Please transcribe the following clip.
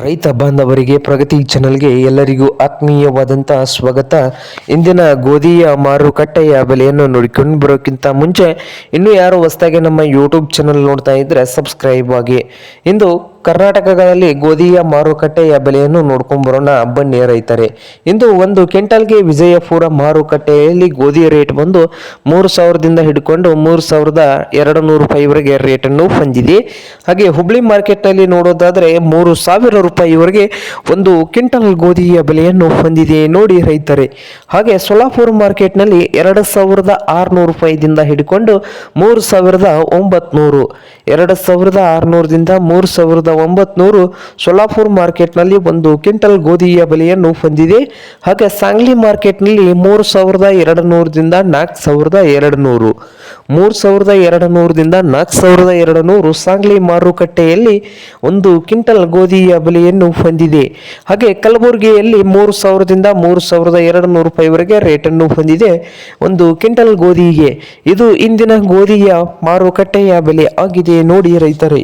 ರೈತ ಬಾಂಧವರಿಗೆ ಪ್ರಗತಿ ಚಾನಲ್ಗೆ ಎಲ್ಲರಿಗೂ ಆತ್ಮೀಯವಾದಂಥ ಸ್ವಾಗತ. ಇಂದಿನ ಗೋಧಿಯ ಮಾರುಕಟ್ಟೆಯ ಬೆಲೆಯನ್ನು ನೋಡಿಕೊಂಡು ಬರೋಕ್ಕಿಂತ ಮುಂಚೆ ಇನ್ನೂ ಯಾರು ಹೊಸದಾಗಿ ನಮ್ಮ ಯೂಟ್ಯೂಬ್ ಚಾನಲ್ ನೋಡ್ತಾ ಇದ್ದರೆ ಸಬ್ಸ್ಕ್ರೈಬ್ ಆಗಿ. ಇಂದು ಕರ್ನಾಟಕಗಳಲ್ಲಿ ಗೋಧಿಯ ಮಾರುಕಟ್ಟೆಯ ಬೆಲೆಯನ್ನು ನೋಡ್ಕೊಂಡು ಬರೋಣ ಬನ್ನಿ ರೈತರೆ. ಇಂದು ಒಂದು ಕ್ವಿಂಟಲ್ಗೆ ವಿಜಯಪುರ ಮಾರುಕಟ್ಟೆಯಲ್ಲಿ ಗೋಧಿ ರೇಟ್ ಬಂದು ಮೂರು ಸಾವಿರದಿಂದ ಹಿಡ್ಕೊಂಡು ಮೂರು ಸಾವಿರದ ಎರಡು ನೂರು ರೂಪಾಯಿವರೆಗೆ ರೇಟನ್ನು ಹೊಂದಿದೆ. ಹಾಗೆ ಹುಬ್ಳಿ ಮಾರ್ಕೆಟ್ನಲ್ಲಿ ನೋಡೋದಾದರೆ ಮೂರು ಸಾವಿರ ರೂಪಾಯಿವರೆಗೆ ಒಂದು ಕ್ವಿಂಟಲ್ ಗೋಧಿಯ ಬೆಲೆಯನ್ನು ಹೊಂದಿದೆ ನೋಡಿ ರೈತರೆ. ಹಾಗೆ ಸೊಲಾಪುರ ಮಾರ್ಕೆಟ್ನಲ್ಲಿ ಎರಡು ಸಾವಿರದ ಆರುನೂರು ರೂಪಾಯಿದಿಂದ ಹಿಡ್ಕೊಂಡು ಮೂರು ಸಾವಿರದ ಒಂಬತ್ನೂರು, ಎರಡು ಸಾವಿರದ ಆರುನೂರದಿಂದ ಮೂರು ಸಾವಿರದ ಒಂಬತ್ನೂರು ಸೊಲಾಪುರ್ ಮಾರ್ಕೆಟ್ನಲ್ಲಿ ಒಂದು ಕ್ವಿಂಟಲ್ ಗೋಧಿಯ ಬೆಲೆಯನ್ನು ಹೊಂದಿದೆ. ಹಾಗೆ ಸಾಂಗ್ಲಿ ಮಾರ್ಕೆಟ್ನಲ್ಲಿ ಮೂರು ಸಾವಿರದ ಎರಡು ನೂರದಿಂದ ನಾಲ್ಕು ಸಾವಿರದ ಎರಡು ನೂರು ಮೂರು ಸಾವಿರದ ಎರಡು ನೂರದಿಂದ ನಾಲ್ಕು ಸಾವಿರದ ಎರಡು ನೂರು ಸಾಂಗ್ಲಿ ಮಾರುಕಟ್ಟೆಯಲ್ಲಿ ಒಂದು ಕ್ವಿಂಟಲ್ ಗೋಧಿಯ ಬೆಲೆಯನ್ನು ಹೊಂದಿದೆ. ಹಾಗೆ ಕಲಬುರಗಿಯಲ್ಲಿ ಮೂರು ಸಾವಿರದಿಂದ ಮೂರು ಸಾವಿರದ ಎರಡು ನೂರು ರೂಪಾಯಿವರೆಗೆ ರೇಟನ್ನು ಹೊಂದಿದೆ. ಒಂದು ಕ್ವಿಂಟಲ್ ಗೋಧಿಗೆ. ಇದು ಇಂದಿನ ಗೋಧಿಯ ಮಾರುಕಟ್ಟೆಯ ಬೆಲೆ ಆಗಿದೆ ನೋಡಿ ರೈತರೇ.